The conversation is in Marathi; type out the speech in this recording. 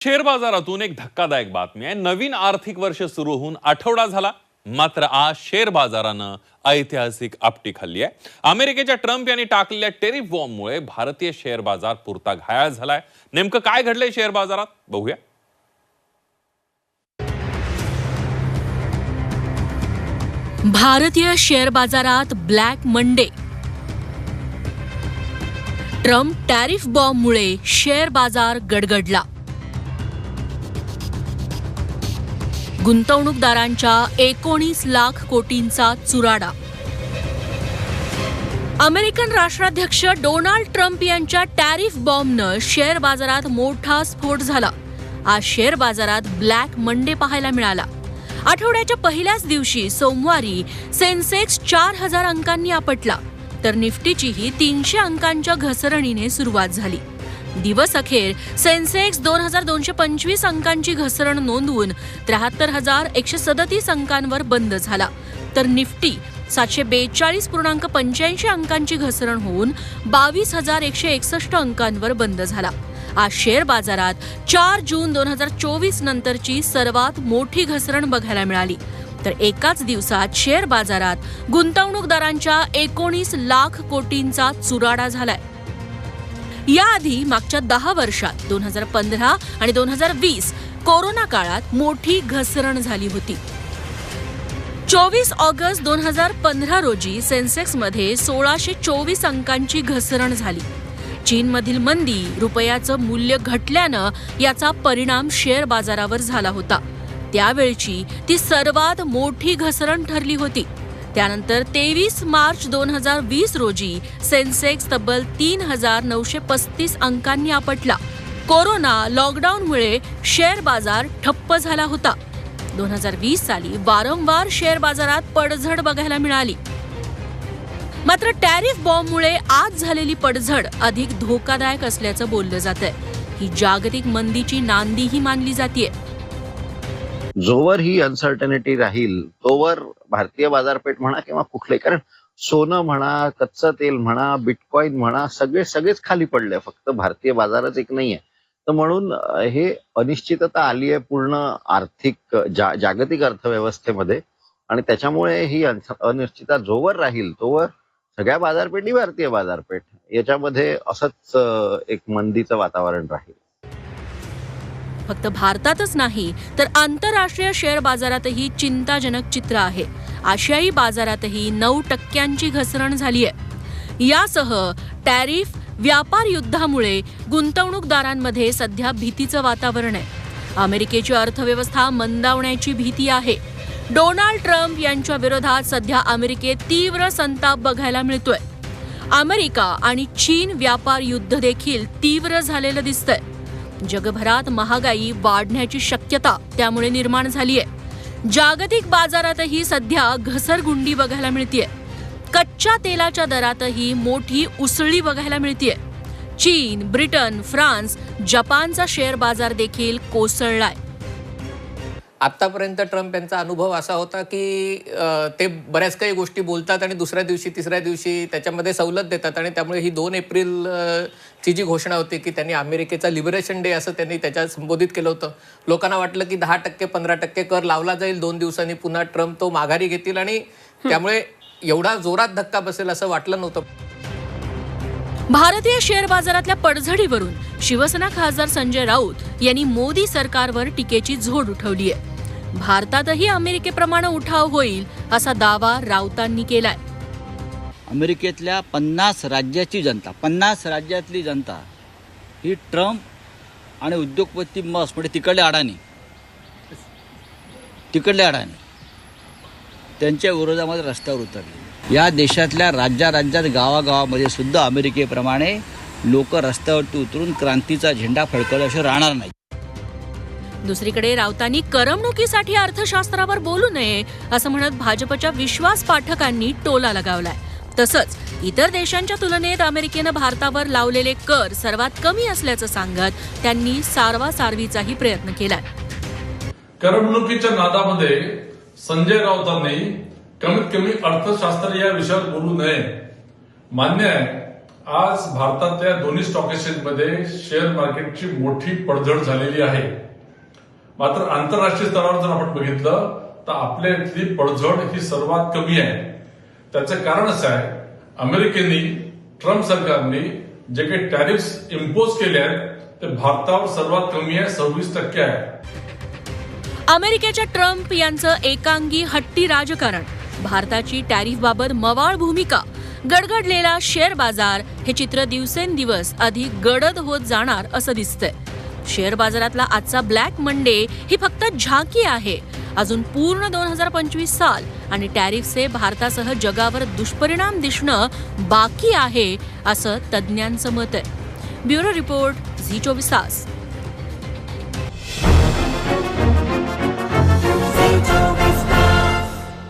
शेअर बाजारातून एक धक्कादायक बातमी आहे. नवीन आर्थिक वर्ष सुरू होऊन आठवडा झाला. मात्र आज शेअर बाजारानं ऐतिहासिक आपटी खाल्ली आहे. अमेरिकेच्या ट्रम्प यांनी टाकलेल्या टेरिफ बॉम्बमुळे भारतीय शेअर बाजार पुरता घायाळ झालाय. नेमकं काय घडलंय शेअर बाजारात? बघूया. भारतीय शेअर बाजारात ब्लॅक मंडे. ट्रम्प टॅरिफ बॉम्बमुळे शेअर बाजार गडगडला. गुंतवणूकदारांच्या एकोणीस लाख कोटींचा चुराडा. अमेरिकन राष्ट्राध्यक्ष डोनाल्ड ट्रम्प यांच्या टॅरिफ बॉम्बनं शेअर बाजारात मोठा स्फोट झाला. आज शेअर बाजारात ब्लॅक मंडे पाहायला मिळाला. आठवड्याच्या पहिल्याच दिवशी सोमवारी सेन्सेक्स चार हजार अंकांनी आपटला तर निफ्टीचीही तीनशे अंकांच्या घसरणीने सुरुवात झाली. दिवस अखेर सेन्सेक्स दोन हजार दोनशे पंचवीस अंकांची घसरण नोंदवून त्र्याहत्तर हजार एकशे सदतीस अंकांवर बंद झाला. तर निफ्टी सातशे बेचाळीस पूर्णांक पंच्याऐंशी अंकांची घसरण होऊन बावीस हजार एकशे एकसष्ट अंकांवर बंद झाला. आज शेअर बाजारात चार जून दोन हजार चोवीस नंतरची सर्वात मोठी घसरण बघायला मिळाली. तर एकाच दिवसात शेअर बाजारात गुंतवणूकदारांच्या एकोणीस लाख कोटींचा चुराडा झालाय. याआधी मागच्या दहा वर्षात दोन हजार पंधरा आणि दोन हजार वीस कोरोना काळात मोठी घसरण झाली होती. चोवीस ऑगस्ट दोन हजार पंधरा रोजी सेन्सेक्समध्ये सोळाशे चोवीस अंकांची घसरण झाली. चीनमधील मंदी रुपयाचं मूल्य घटल्यानं याचा परिणाम शेअर बाजारावर झाला होता. त्यावेळची ती सर्वात मोठी घसरण ठरली होती. त्यानंतर तेवीस मार्च दोन हजार वीस रोजी सेन्सेक्स तब्बल तीन हजार नऊशे पस्तीस अंकांनी आपटला. कोरोना लॉकडाऊनमुळे शेअर बाजार ठप्प झाला होता. दोन हजार वीस साली वारंवार शेअर बाजारात पडझड बघायला मिळाली. मात्र टॅरिफ बॉम्बमुळे आज झालेली पडझड अधिक धोकादायक असल्याचं बोललं जात आहे ही जागतिक मंदीची नांदीही मानली जाते जोवर ही अनसर्टनिटी राहील तोवर भारतीय बाजारपेठ म्हणा किंवा कुठले कारण सोनं म्हणा कच्चं तेल म्हणा बिटकॉईन म्हणा सगळे सगळेच खाली पडले फक्त भारतीय बाजारच एक नाहीये. तर म्हणून हे अनिश्चितता आली आहे पूर्ण आर्थिक जा, जागतिक अर्थव्यवस्थेमध्ये. आणि त्याच्यामुळे ही अनिश्चितता जोवर राहील तोवर सगळ्या बाजारपेठी भारतीय बाजारपेठ. याच्यामध्ये असंच एक मंदीचं वातावरण राहील. फक्त भारतातच नाही तर आंतरराष्ट्रीय शेअर बाजारातही चिंताजनक चित्र आहे. आशियाई बाजारातही नऊ टक्क्यांची घसरण झाली आहे. यासह टॅरिफ व्यापार युद्धामुळे गुंतवणूकदारांमध्ये सध्या भीतीचं वातावरण आहे. अमेरिकेची अर्थव्यवस्था मंदावण्याची भीती आहे. डोनाल्ड ट्रम्प यांच्या विरोधात सध्या अमेरिकेत तीव्र संताप बघायला मिळतोय. अमेरिका आणि चीन व्यापार युद्ध देखील तीव्र झालेलं दिसतंय. जगभरात महागाई वाढण्याची शक्यता त्यामुळे निर्माण झाली आहे जागतिक बाजारातही सध्या घसरगुंडी बघायला मिळतीये. कच्च्या तेलाच्या दरातही मोठी उसळी बघायला मिळतीये. चीन ब्रिटन फ्रान्स जपानचा शेअर बाजार देखील कोसळलाय. आत्तापर्यंत ट्रम्प यांचा अनुभव असा होता की ते बऱ्याच काही गोष्टी बोलतात आणि दुसऱ्या दिवशी तिसऱ्या दिवशी त्याच्यामध्ये सवलत देतात आणि त्यामुळे ही दोन एप्रिल ची जी घोषणा होती की त्यांनी अमेरिकेचा लिबरेशन डे असं त्यांनी त्याच्यात संबोधित केलं होतं. लोकांना वाटलं की दहा टक्के पंधरा टक्के कर लावला जाईल दोन दिवसांनी पुन्हा ट्रम्प तो माघारी घेतील आणि त्यामुळे एवढा जोरात धक्का बसेल असं वाटलं नव्हतं. भारतीय शेअर बाजारातल्या पडझडीवरून शिवसेना खासदार संजय राऊत यांनी मोदी सरकारवर टीकेची झोड उठवली आहे. भारतातही अमेरिकेप्रमाणे उठाव होईल असा दावा राऊतांनी केलाय. अमेरिकेतल्या पन्नास राज्याची जनता पन्नास राज्यातली जनता ही ट्रम्प आणि उद्योगपती मस म्हणजे तिकडले अडाणी तिकडले अडाणी त्यांच्या विरोधामध्ये रस्त्यावर उतरले. या देशातल्या राज्या राज्यात गावागावामध्ये सुद्धा अमेरिकेप्रमाणे लोक रस्त्यावरती उतरून क्रांतीचा झेंडा फडकवल्याशिवाय राहणार नाही. दुसरीकडे राऊतांनी करमणुकीसाठी अर्थशास्त्रावर बोलू नये असं म्हणत भाजपच्या विश्वास पाठकांनी टोला लगावलाय. तसंच इतर देशांच्या तुलनेत अमेरिकेनं भारतावर लावलेले कर सर्वात कमी असल्याचं सांगत त्यांनी सारवासारवीचाही प्रयत्न केलाय. करमणुकीच्या नादामध्ये संजय राऊतांनी कमीत कमी अर्थशास्त्र या विषयावर बोलू नये. मान्य आहे आज भारतातल्या दोन्ही स्टॉक एक्सचेंजमध्ये शेअर मार्केटची मोठी पडझड झालेली आहे. मात्र आंतरराष्ट्रीय स्तरावर जर आपण बघितलं तर आपल्या इथली पडझड ही सर्वात कमी आहे. त्याचं कारण असं आहे अमेरिकेनी ट्रम्प सरकारने जे काही टॅरिफ इम्पोज केले आहेत ते भारतावर सर्वात कमी आहे सव्वीस टक्के आहे. अमेरिकेच्या ट्रम्प यांचं एकांगी हट्टी राजकारण. भारताची टॅरिफबाबत मवाळ भूमिका. गडगडलेला शेअर बाजार हे चित्र दिवसेंदिवस अधिक गडद होत जाणार असं दिसतंय. शेअर बाजारातला आजचा ब्लॅक मंडे ही फक्त झाकी आहे. अजून पूर्ण दोन हजार पंचवीस साल आणि टॅरिफचे भारतासह जगावर दुष्परिणाम दिसणं बाकी आहे असं तज्ज्ञांचं मत आहे. ब्युरो रिपोर्ट झी चोवीस तास.